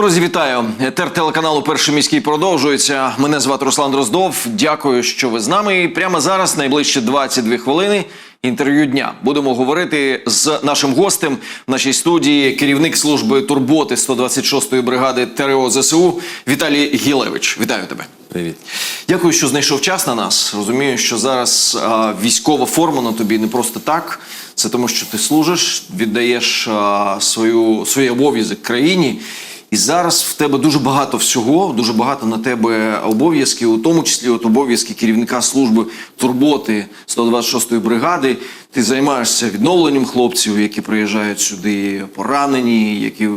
Друзі, вітаю! Етер телеканалу Перший міський продовжується. Мене звати Руслан Дроздов. Дякую, що ви з нами. І прямо зараз, найближче 22 хвилини. Інтерв'ю дня будемо говорити з нашим гостем в нашій студії, керівник служби турботи 126-ї бригади ТРО ЗСУ Віталій Гілевич. Вітаю тебе. Привіт. Дякую, що знайшов час на нас. Розумію, що зараз а, військова форма на тобі не просто так. Це тому, що ти служиш, віддаєш а, свою свій обов'язок країні. І зараз в тебе дуже багато всього, дуже багато на тебе обов'язків, у тому числі от обов'язки керівника служби турботи 126-ї бригади. Ти займаєшся відновленням хлопців, які приїжджають сюди поранені, які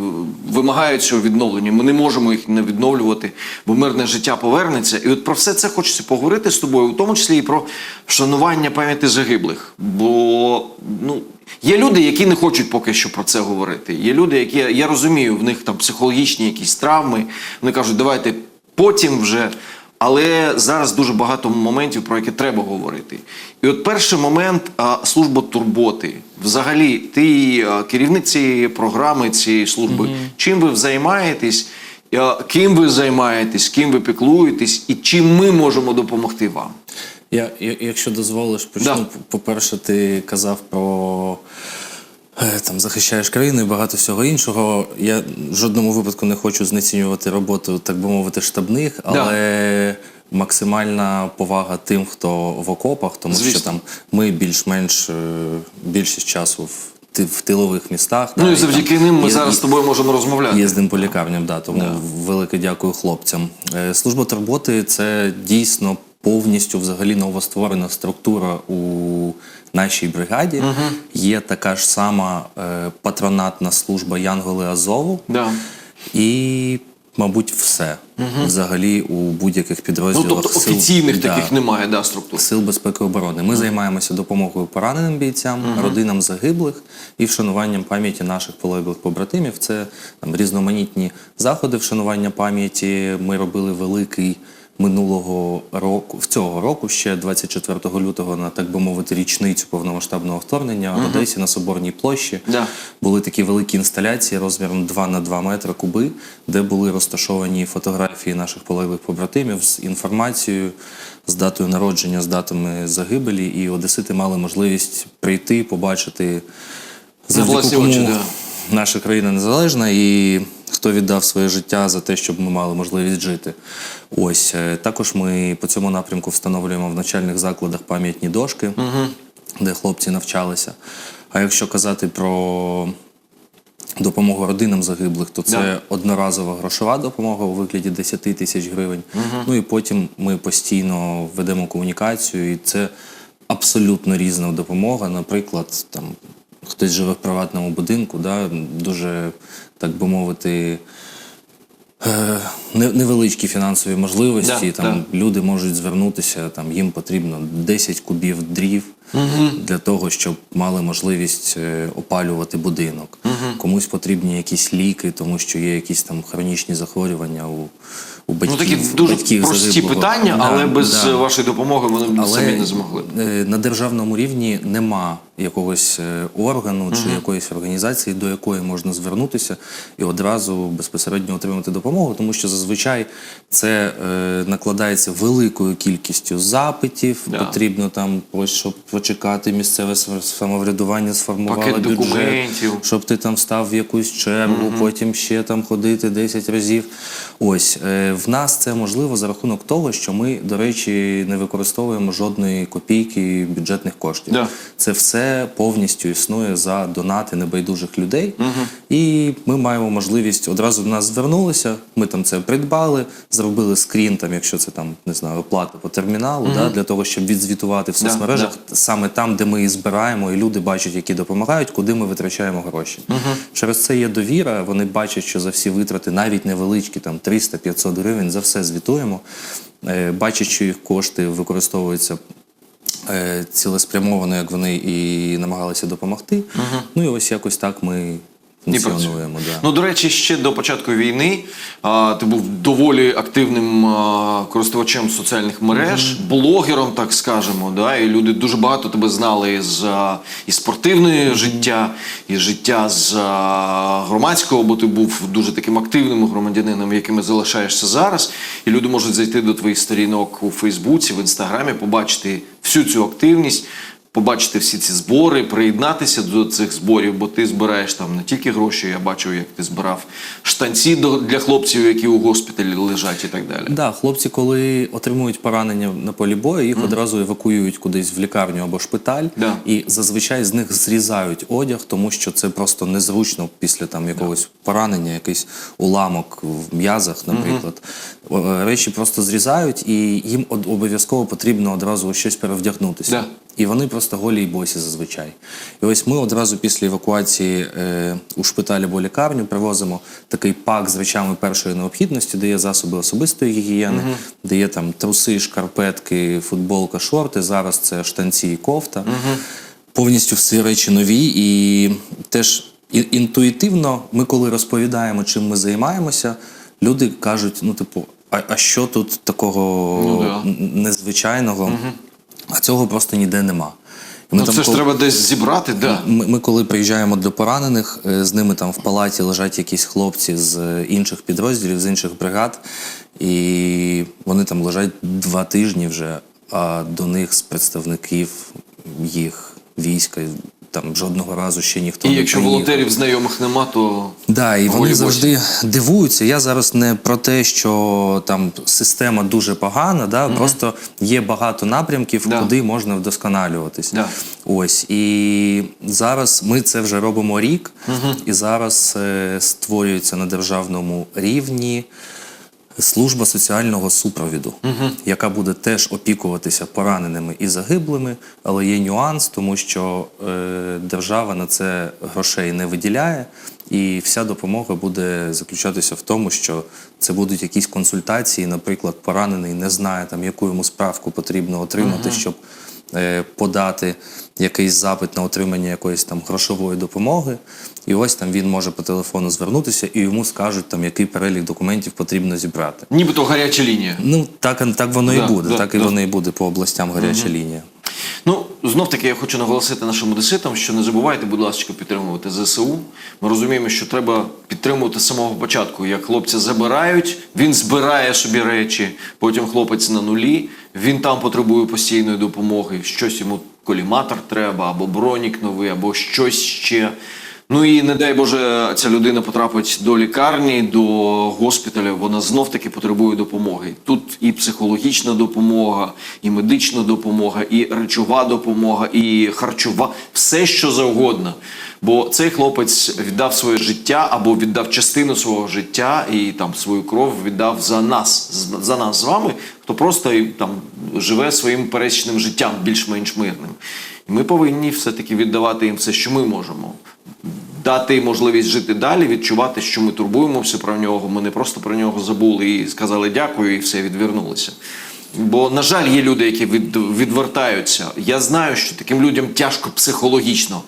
вимагають цього відновлення. Ми не можемо їх не відновлювати, бо мирне життя повернеться. І от про все це хочеться поговорити з тобою, у тому числі і про вшанування пам'яті загиблих. Бо ну. Є люди, які не хочуть поки що про це говорити. Є люди, які я розумію, в них там психологічні якісь травми. Вони кажуть, давайте потім вже. Але зараз дуже багато моментів, про які треба говорити. І от перший момент служба турботи. Взагалі, ти керівник цієї програми, цієї служби. Чим ви займаєтесь? Ким ви займаєтесь, ким ви піклуєтесь, і чим ми можемо допомогти вам? Я, якщо дозволиш, почну. Да. По-перше, ти казав про е, там захищаєш країну і багато всього іншого. Я в жодному випадку не хочу знецінювати роботу, так би мовити, штабних, але максимальна повага тим, хто в окопах, тому що там ми більш-менш е, більшість часу в, в тилових містах. Ну да, і завдяки там ним ми є- зараз з тобою можемо розмовляти. Їздимо по лікарням, да, тому велике дякую хлопцям. Е, Служба турботи це дійсно повністю взагалі новостворена структура у нашій бригаді. Є така ж сама е, патронатна служба Янголи Азову. Да. І, мабуть, все взагалі у будь-яких Ну, підрозділах. тобто сил- офіційних Да. таких немає, да, структур. Сил безпеки і оборони. Ми займаємося допомогою пораненим бійцям, родинам загиблих і вшануванням пам'яті наших полеглих побратимів. Це там різноманітні заходи вшанування пам'яті. Ми робили великий минулого року, в цього року, ще 24 лютого, на так би мовити, річницю повномасштабного вторгнення в Одесі на Соборній площі. Да. Були такі великі інсталяції розміром 2 на 2 метри куби, де були розташовані фотографії наших полеглих побратимів з інформацією, з датою народження, з датами загибелі. І одесити мали можливість прийти, побачити завдяки кому наша країна незалежна і хто віддав своє життя за те, щоб ми мали можливість жити. Ось е, також ми по цьому напрямку встановлюємо в навчальних закладах пам'ятні дошки, де хлопці навчалися. А якщо казати про допомогу родинам загиблих, то це Да. одноразова грошова допомога у вигляді 10 тисяч гривень. Ну і потім ми постійно ведемо комунікацію, і це абсолютно різна допомога. Наприклад, там хтось живе в приватному будинку, да, дуже, так би мовити, невеличкі фінансові можливості. Да, там люди можуть звернутися, там їм потрібно 10 кубів дрів для того, щоб мали можливість е, опалювати будинок. Комусь потрібні якісь ліки, тому що є якісь там хронічні захворювання у, у Ну такі дуже батьків прості загиблого. питання, Да, але без да. е, вашої допомоги вони б Але самі не змогли. е, на державному рівні нема якогось е, органу чи якоїсь організації, до якої можна звернутися і одразу безпосередньо отримати допомогу, тому що зазвичай це е, накладається великою кількістю запитів. Да. Потрібно там ось щоб почекати місцеве самоврядування, сформувало Пакет бюджет, документів. щоб ти там став в якусь чергу, потім ще там ходити 10 разів. Ось е, в нас це можливо за рахунок того, що ми, до речі, не використовуємо жодної копійки бюджетних коштів. Да. Це все повністю існує за донати небайдужих людей. І ми маємо можливість одразу до нас звернулися. Ми там це придбали, зробили скрін, там, якщо це там не знаю, оплата по терміналу, да, для того, щоб відзвітувати в соцмережах саме там, де ми і збираємо, і люди бачать, які допомагають, куди ми витрачаємо гроші. Через це є довіра. Вони бачать, що за всі витрати, навіть невеличкі, там 300-500 гривень, за все звітуємо. Е, Бачать, що їх кошти використовуються е, цілеспрямовано, як вони і намагалися допомогти. Ну і ось якось так ми функціонуємо. Да. Ну, до речі, ще до початку війни а, ти був доволі активним а, користувачем соціальних мереж, блогером, так скажемо. Да? І люди дуже багато тебе знали з із спортивного життя, із життя з а, громадського, бо ти був дуже таким активним громадянином, яким залишаєшся зараз. І люди можуть зайти до твоїх сторінок у Фейсбуці, в інстаграмі, побачити всю цю активність. Побачити всі ці збори, приєднатися до цих зборів, бо ти збираєш там не тільки гроші, я бачив, як ти збирав штанці для хлопців, які у госпіталі лежать і так далі. Да, хлопці, коли отримують поранення на полі бою, їх одразу евакуюють кудись в лікарню або шпиталь, Да. і зазвичай з них зрізають одяг, тому що це просто незручно після там якогось поранення, якийсь уламок в м'язах, наприклад. О, е, Речі просто зрізають, і їм обов'язково потрібно одразу щось перевдягнутися. Да. І вони просто голі й босі зазвичай. І ось ми одразу після евакуації е, у шпиталі або лікарню привозимо такий пак з речами першої необхідності, де є засоби особистої гігієни, де є там труси, шкарпетки, футболка, шорти. Зараз це штанці і кофта. Повністю всі речі нові. І теж інтуїтивно, ми коли розповідаємо, чим ми займаємося, люди кажуть: ну, типу, а, а що тут такого Ну, да. незвичайного? А цього просто ніде нема. Ми Ну, там це ж кол- треба десь зібрати, да. ми, ми коли приїжджаємо до поранених, е, з ними там в палаті лежать якісь хлопці з е, інших підрозділів, з інших бригад, і вони там лежать два тижні вже, а до них з представників їх війська там жодного разу ще ніхто І не якщо приїхав. волонтерів знайомих нема, то Да, і вони завжди дивуються. Я зараз не про те, що там система дуже погана, да, просто є багато напрямків, Да. куди можна вдосконалюватись. Да. Ось і зараз ми це вже робимо рік, і зараз е, створюється на державному рівні. Служба соціального супровіду, яка буде теж опікуватися пораненими і загиблими, але є нюанс, тому що е, держава на це грошей не виділяє, і вся допомога буде заключатися в тому, що це будуть якісь консультації. Наприклад, поранений не знає, там, яку йому справку потрібно отримати, щоб е, подати якийсь запит на отримання якоїсь там грошової допомоги. І ось там він може по телефону звернутися, і йому скажуть, там, який перелік документів потрібно зібрати. нібито гаряча лінія. Ну, так, так воно Да, і буде, да, так і да. воно і буде по областям гаряча лінія. Ну, знов таки я хочу наголосити нашим одеситам, що не забувайте, будь ласка, підтримувати ЗСУ. Ми розуміємо, що треба підтримувати з самого початку. Як хлопця забирають, він збирає собі речі, потім хлопець на нулі, він там потребує постійної допомоги. Щось йому коліматор треба, або бронік новий, або щось ще. Ну і не дай Боже, ця людина потрапить до лікарні, до госпіталя. Вона знов таки потребує допомоги. Тут і психологічна допомога, і медична допомога, і речова допомога, і харчова, все що завгодно. Бо цей хлопець віддав своє життя або віддав частину свого життя і там свою кров віддав за нас, за нас з вами, хто просто там живе своїм пересічним життям, більш-менш мирним. І ми повинні все-таки віддавати їм все, що ми можемо дати можливість жити далі, відчувати, що ми турбуємося про нього. Ми не просто про нього забули і сказали дякую, і все відвернулися. Бо, на жаль, є люди, які від, відвертаються. Я знаю, що таким людям тяжко психологічно.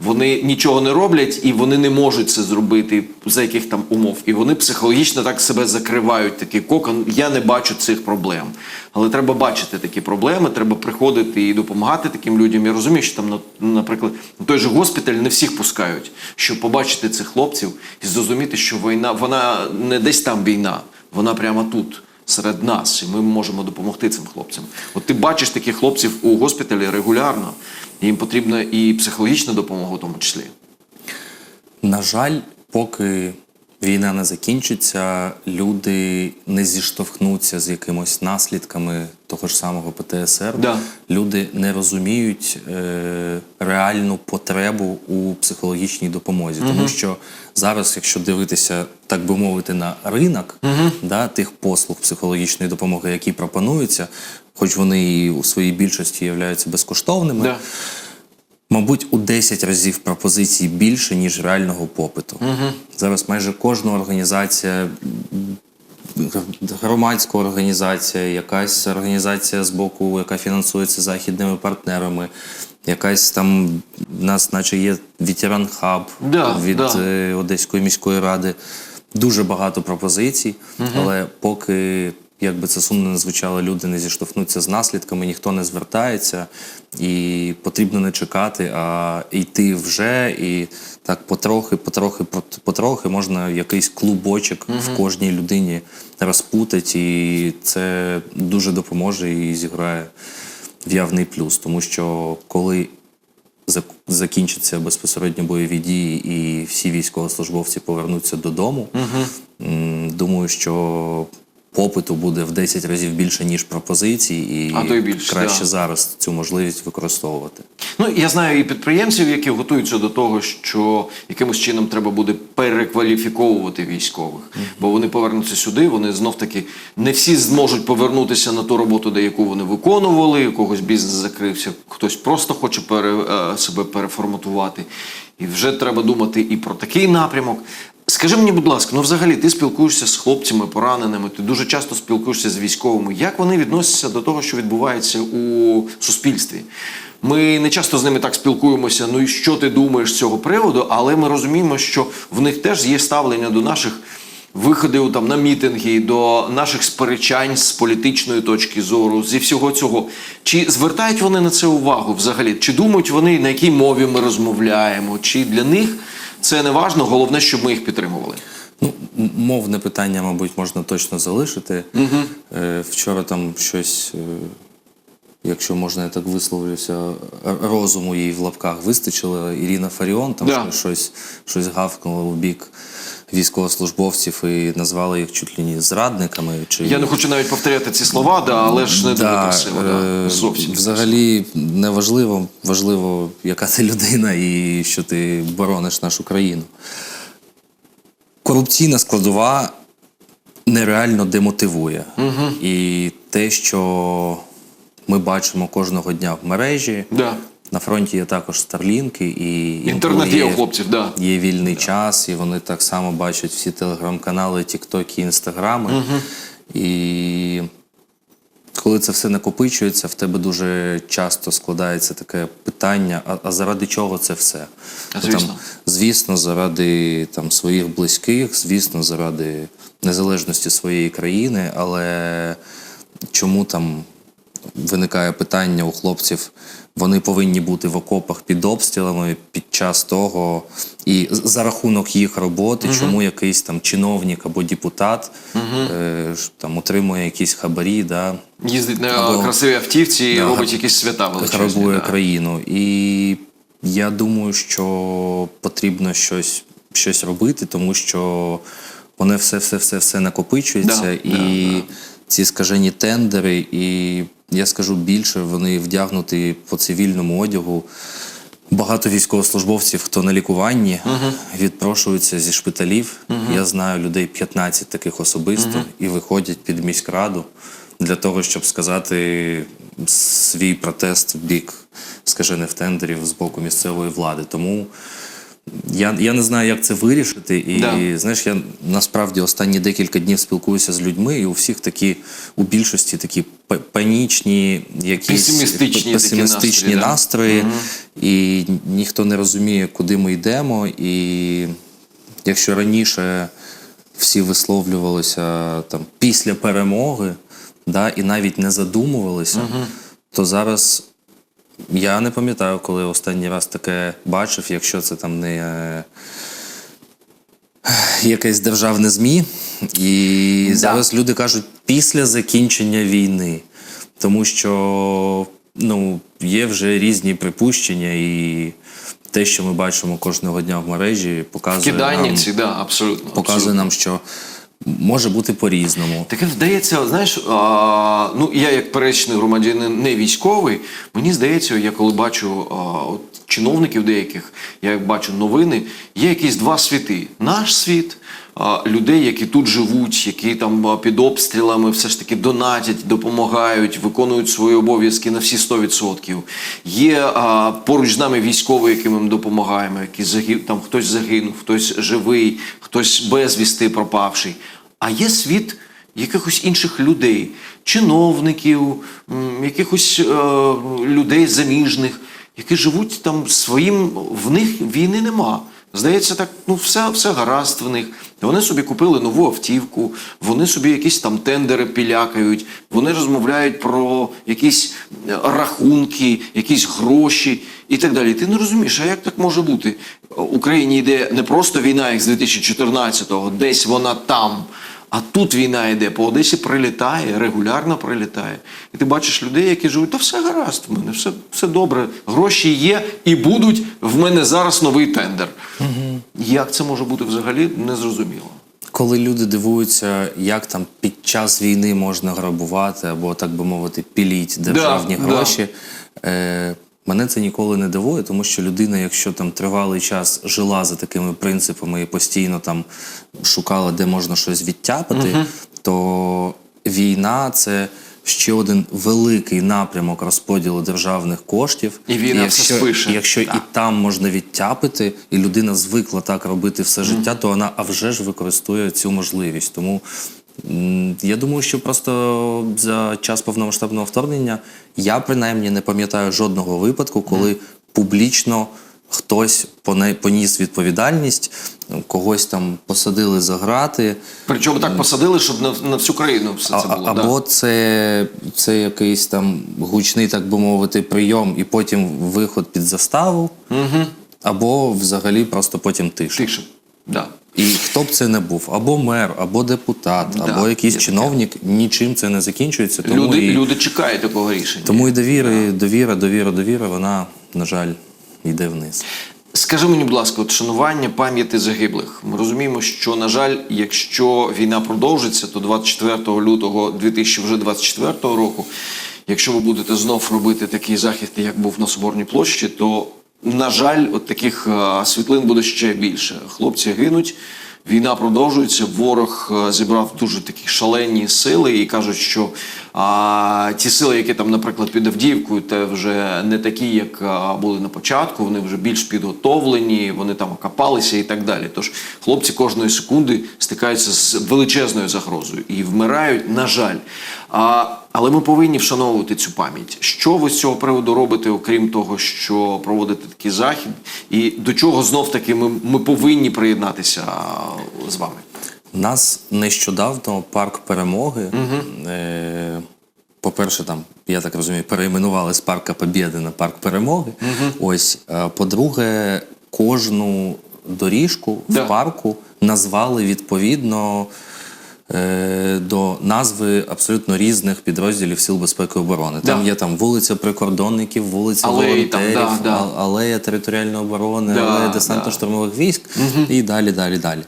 Вони нічого не роблять і вони не можуть це зробити за яких там умов. І вони психологічно так себе закривають, такий кокон. Я не бачу цих проблем. Але треба бачити такі проблеми, треба приходити і допомагати таким людям. Я розумію, що там, на- наприклад, на той же госпіталь не всіх пускають, щоб побачити цих хлопців і зрозуміти, що війна, вона не десь там війна, вона прямо тут. Серед нас, і ми можемо допомогти цим хлопцям. От ти бачиш таких хлопців у госпіталі регулярно, їм потрібна і психологічна допомога, в тому числі. На жаль, поки війна не закінчиться, люди не зіштовхнуться з якимось наслідками того ж самого ПТСР. Да. Люди не розуміють е, реальну потребу у психологічній допомозі. Тому що зараз, якщо дивитися, так би мовити, на ринок да, тих послуг психологічної допомоги, які пропонуються, хоч вони і у своїй більшості являються безкоштовними. Да. Мабуть, у 10 разів пропозицій більше, ніж реального попиту. Зараз майже кожна організація, громадська організація, якась організація з боку, яка фінансується західними партнерами, Якась там у нас, наче є ветеран хаб Да, від да. е, Одеської міської ради. Дуже багато пропозицій, але поки, як би це сумно не звучало, люди не зіштовхнуться з наслідками, ніхто не звертається, і потрібно не чекати, а йти вже і так потрохи, потрохи, пот- потрохи можна якийсь клубочок в кожній людині розпутати, і це дуже допоможе і зіграє в явний плюс, тому що коли закінчаться безпосередньо бойові дії і всі військовослужбовці повернуться додому. Угу. Думаю, що попиту буде в 10 разів більше, ніж пропозицій, і А то й більше, краще да. зараз цю можливість використовувати. Ну я знаю і підприємців, які готуються до того, що якимось чином треба буде перекваліфіковувати військових, бо вони повернуться сюди. Вони знов таки не всі зможуть повернутися на ту роботу, де яку вони виконували. У когось бізнес закрився, хтось просто хоче пере, е, себе переформатувати. І вже треба думати і про такий напрямок. Скажи мені, будь ласка, ну взагалі ти спілкуєшся з хлопцями, пораненими, ти дуже часто спілкуєшся з військовими. Як вони відносяться до того, що відбувається у суспільстві? Ми не часто з ними так спілкуємося. Ну і що ти думаєш з цього приводу? Але ми розуміємо, що в них теж є ставлення до наших виходів там на мітинги, до наших сперечань з політичної точки зору, зі всього цього. Чи звертають вони на це увагу взагалі? Чи думають вони, на якій мові ми розмовляємо? Чи для них це не важно? Головне, щоб ми їх підтримували? Ну, мовне питання, мабуть, можна точно залишити. Е, вчора там щось, е, якщо можна, я так висловлюся, розуму їй в лапках вистачило. Ірина Фаріон там Да. щось, щось гавкнула у бік військовослужбовців і назвала їх чуть ли не зрадниками. Чи... Я не хочу навіть повторяти ці слова, да, але ж не дуже красиво. Да. е, Зовсім. Взагалі не важливо, важливо, яка ти людина і що ти борониш нашу країну. Корупційна складова нереально демотивує. І те, що ми бачимо кожного дня в мережі, Да. На фронті є також старлінки, і Інтернет є у хлопців, да. Є вільний час, і вони так само бачать всі телеграм-канали, тіктоки, інстаграми. І коли це все накопичується, в тебе дуже часто складається таке питання: а, а заради чого це все? А, Ну, Там, звісно. звісно, заради там, своїх близьких, звісно, заради незалежності своєї країни, але чому там виникає питання у хлопців, вони повинні бути в окопах під обстрілами під час того, і за рахунок їх роботи, чому якийсь там чиновник або депутат е, там отримує якісь хабарі, да, Їздить на Або- красивій автівці і Да, робить якісь свята величезні. грабує да. країну. І я думаю, що потрібно щось, щось робити, тому що воно все, все, все, все накопичується, Да, і да, да. Ці скажені тендери, і я скажу більше, вони вдягнуті по цивільному одягу. Багато військовослужбовців, хто на лікуванні, відпрошуються зі шпиталів. Я знаю людей 15 таких особисто і виходять під міськраду для того, щоб сказати свій протест в бік скажених тендерів з боку місцевої влади. Тому я, я не знаю, як це вирішити. І Да. знаєш, я насправді останні декілька днів спілкуюся з людьми, і у всіх такі, у більшості такі панічні, якісь Песимістичні такі песимістичні настрої, да. настрої, і ніхто не розуміє, куди ми йдемо. І якщо раніше всі висловлювалися там після перемоги, да, і навіть не задумувалися, то зараз я не пам'ятаю, коли останній раз таке бачив, якщо це там не е, якесь державне ЗМІ. І Да. зараз люди кажуть після закінчення війни. Тому що ну, є вже різні припущення, і те, що ми бачимо кожного дня в мережі, показує, Кидання нам, ці, да, абсолютно. показує абсолютно. нам, що може бути по-різному. Таке вдається, знаєш, а, ну я як пересічний громадянин не військовий, мені здається, я коли бачу а, от, чиновників деяких, я як бачу новини, є якісь два світи: наш світ. Людей, які тут живуть, які там під обстрілами все ж таки донатять, допомагають, виконують свої обов'язки на всі 100%. Є поруч з нами військові, яким ми допомагаємо, які загиб, там хтось загинув, хтось живий, хтось безвісти пропавший. А є світ якихось інших людей, чиновників, якихось е, людей заміжних, які живуть там своїм, в них війни нема. Здається, так, ну все, все гаразд в них. Вони собі купили нову автівку, вони собі якісь там тендери пілякають, вони розмовляють про якісь е, рахунки, якісь гроші і так далі. Ти не розумієш, а як так може бути? Україні йде не просто війна, як з 2014-го, десь вона там. А тут війна йде, по Одесі прилітає, регулярно прилітає. І ти бачиш людей, які живуть, та все гаразд в мене, все, все добре, гроші є і будуть. В мене зараз новий тендер. Як це може бути взагалі, незрозуміло. Коли люди дивуються, як там під час війни можна грабувати або, так би мовити, піліть державні да. гроші, е, мене це ніколи не дивує, тому що людина, якщо там тривалий час жила за такими принципами і постійно там шукала, де можна щось відтяпати, то війна це. Ще один великий напрямок розподілу державних коштів. І війна якщо, все спише. Якщо Так. і там можна відтяпити, і людина звикла так робити все життя, то вона а вже ж використовує цю можливість. Тому я думаю, що просто за час повномасштабного вторгнення я принаймні не пам'ятаю жодного випадку, коли публічно хтось поніс відповідальність, когось там посадили за грати. Причому так посадили, щоб на, на всю країну все це А- було. або да. це, це якийсь там гучний, так би мовити, прийом, і потім виход під заставу, або взагалі просто потім тиша. Тише. Да. І хто б це не був, або мер, або депутат, Да, або якийсь чиновник, нічим це не закінчується. Тому Люди, і, люди чекають такого рішення. тому і довіри, довіра, довіра, довіра, вона, на жаль, йде вниз. Скажи мені, будь ласка, от шанування пам'яті загиблих. Ми розуміємо, що на жаль, якщо війна продовжиться, то 24 лютого 2024 року, якщо ви будете знов робити такий захід, як був на Соборній площі, то на жаль, от таких е, світлин буде ще більше. Хлопці гинуть. Війна продовжується. Ворог е, зібрав дуже такі шалені сили і кажуть, що а, ті сили, які там, наприклад, під Авдіївкою, те вже не такі, як були на початку. Вони вже більш підготовлені, вони там окопалися і так далі. Тож хлопці кожної секунди стикаються з величезною загрозою і вмирають, на жаль. А, але ми повинні вшановувати цю пам'ять. Що ви з цього приводу робите, окрім того, що проводите такий захід, і до чого знов таки ми, ми повинні приєднатися з вами? Нас нещодавно парк перемоги. Е, по-перше, там, я так розумію, перейменували з парка Побєди на парк перемоги. Ось, е, по-друге, кожну доріжку Да. в парку назвали відповідно. Е, До назви абсолютно різних підрозділів Сил безпеки і оборони. Там Да. є там вулиця прикордонників, вулиця Алеї там, волонтерів, да, да. алея територіальної оборони, Да, алея десантно-штурмових військ і далі, далі, далі.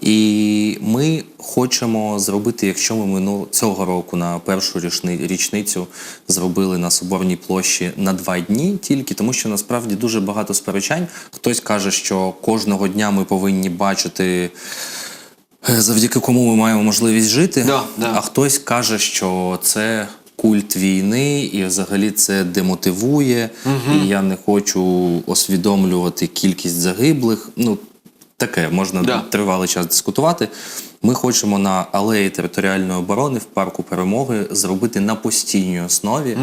І ми хочемо зробити, якщо ми минуло цього року на першу річницю зробили на Соборній площі на два дні тільки, тому що насправді дуже багато сперечань. Хтось каже, що кожного дня ми повинні бачити. Е, Завдяки кому ми маємо можливість жити, Да, да. а хтось каже, що це культ війни, і взагалі це демотивує, і я не хочу освідомлювати кількість загиблих. Ну, таке можна Да. тривалий час дискутувати. Ми хочемо на алеї територіальної оборони в парку перемоги зробити на постійній основі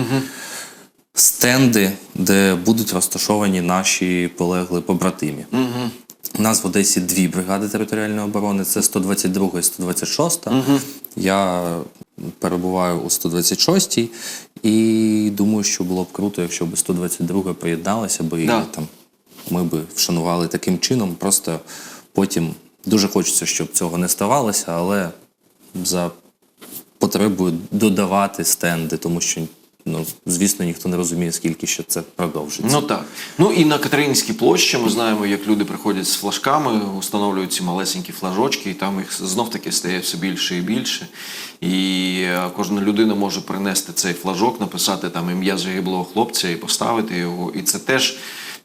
стенди, де будуть розташовані наші полегли побратимі. У нас в Одесі дві бригади територіальної оборони: це 122 і 126. Я перебуваю у 126 й і думаю, що було б круто, якщо б 122 приєдналася, бо і там ми би вшанували таким чином. Просто потім дуже хочеться, щоб цього не ставалося, але за потребою додавати стенди, тому що. Ну, звісно, ніхто не розуміє, скільки ще це продовжиться. Ну так. Ну і на Катеринській площі ми знаємо, як люди приходять з флажками, встановлюють ці малесенькі флажочки, і там їх знов таки стає все більше і більше. І е, кожна людина може принести цей флажок, написати там ім'я загиблого хлопця і поставити його. І це теж.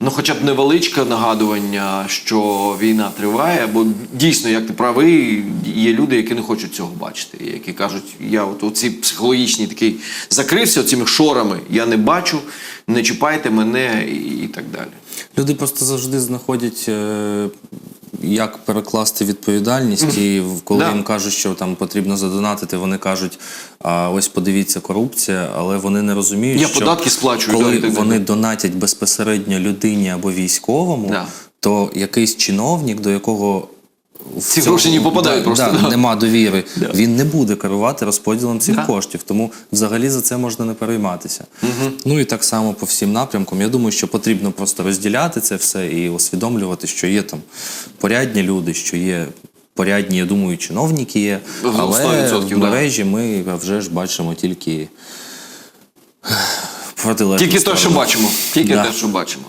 Ну, хоча б невеличке нагадування, що війна триває, бо дійсно, як ти правий, є люди, які не хочуть цього бачити, які кажуть, я от оці психологічні такий закрився цими шорами, я не бачу, не чіпайте мене і, так далі. Люди просто завжди знаходять, е, як перекласти відповідальність, і коли Да. їм кажуть, що там потрібно задонатити, вони кажуть, а ось подивіться, корупція, але вони не розуміють, Я що податки сплачую, коли да, вони да. донатять безпосередньо людині або військовому, Да. то якийсь чиновник, до якого Ці гроші не попадають просто, да. нема довіри. Він не буде керувати розподілом цих Да. коштів. Тому взагалі за це можна не перейматися. Ну і так само по всім напрямкам. Я думаю, що потрібно просто розділяти це все і усвідомлювати, що є там порядні люди, що є. Порядні, я думаю, чиновники є, Ну, але 100%, в да. мережі ми вже ж бачимо тільки протилежну Тільки те, що бачимо. Тільки Да. те, що бачимо.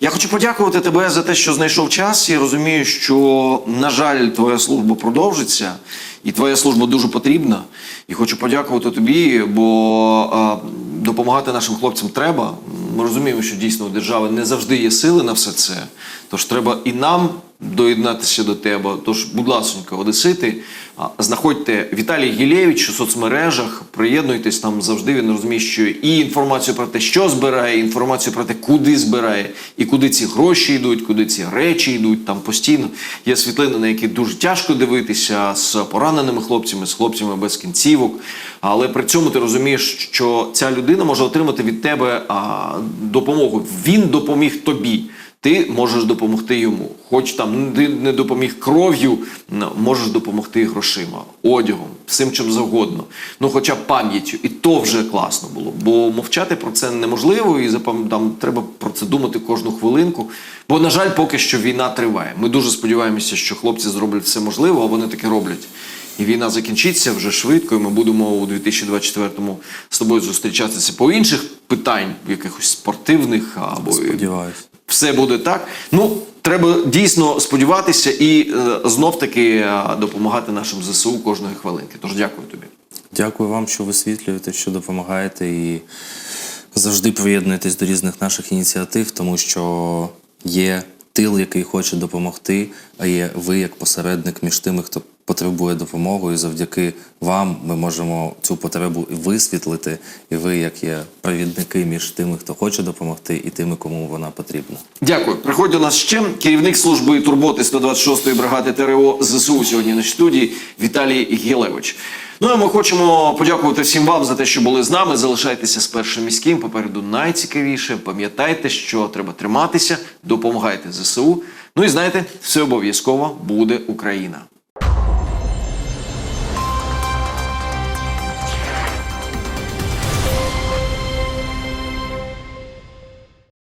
Я хочу подякувати тебе за те, що знайшов час. Я розумію, що, на жаль, твоя служба продовжиться, і твоя служба дуже потрібна. І хочу подякувати тобі, бо допомагати нашим хлопцям треба. Ми розуміємо, що дійсно у держави не завжди є сили на все це. Тож треба і нам доєднатися до тебе. Тож, будь ласка, одесити, знаходьте Віталій Гілєвич у соцмережах, приєднуйтесь там завжди. Він розуміє, що і інформацію про те, що збирає, і інформацію про те, куди збирає, і куди ці гроші йдуть, куди ці речі йдуть. Там постійно є світлини, на які дуже тяжко дивитися з пораненими хлопцями, з хлопцями без кінцівок. Але при цьому ти розумієш, що ця людина може отримати від тебе допомогу. Він допоміг тобі. Ти можеш допомогти йому. Хоч там не допоміг кров'ю, можеш допомогти грошима, одягом, всім чим завгодно. Ну, хоча б пам'яттю. І то вже класно було. Бо мовчати про це неможливо, і там треба про це думати кожну хвилинку. Бо, на жаль, поки що війна триває. Ми дуже сподіваємося, що хлопці зроблять все можливе, а вони таки роблять. І війна закінчиться вже швидко, і ми будемо у 2024-му з тобою зустрічатися по інших питань, якихось спортивних або Сподіваюсь. Все буде так. Ну, треба дійсно сподіватися і е, знов таки е, допомагати нашим ЗСУ кожної хвилинки. Тож дякую тобі. Дякую вам, що висвітлюєте, що допомагаєте і завжди приєднуєтесь до різних наших ініціатив, тому що є тил, який хоче допомогти, а є ви як посередник між тими, хто потребує допомоги, і завдяки вам ми можемо цю потребу висвітлити, і ви як є провідники між тими, хто хоче допомогти, і тими, кому вона потрібна. Дякую. Приходь до нас ще керівник служби турботи 126-ї бригади ТРО ЗСУ сьогодні на студії Віталій Гілевич. Ну а ми хочемо подякувати всім вам за те, що були з нами. Залишайтеся з першим міським. Попереду найцікавіше. Пам'ятайте, що треба триматися, допомагайте ЗСУ. Ну і знаєте, все обов'язково буде Україна.